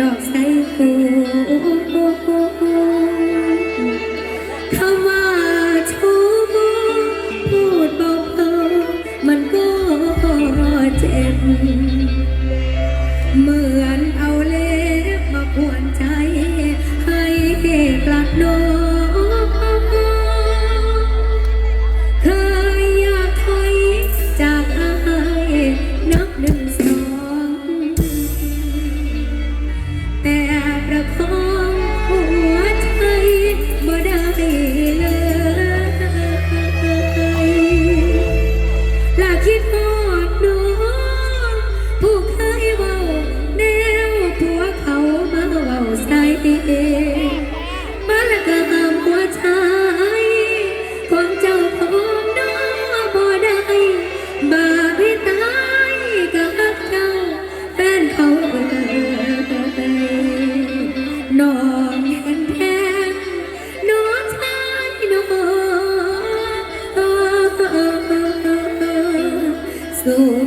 ดอกใส่หูคำว่าชูบพูดเบาๆมันก็เจ็บ เหมือนเอาเล็บมาควนใจให้กลัดโน through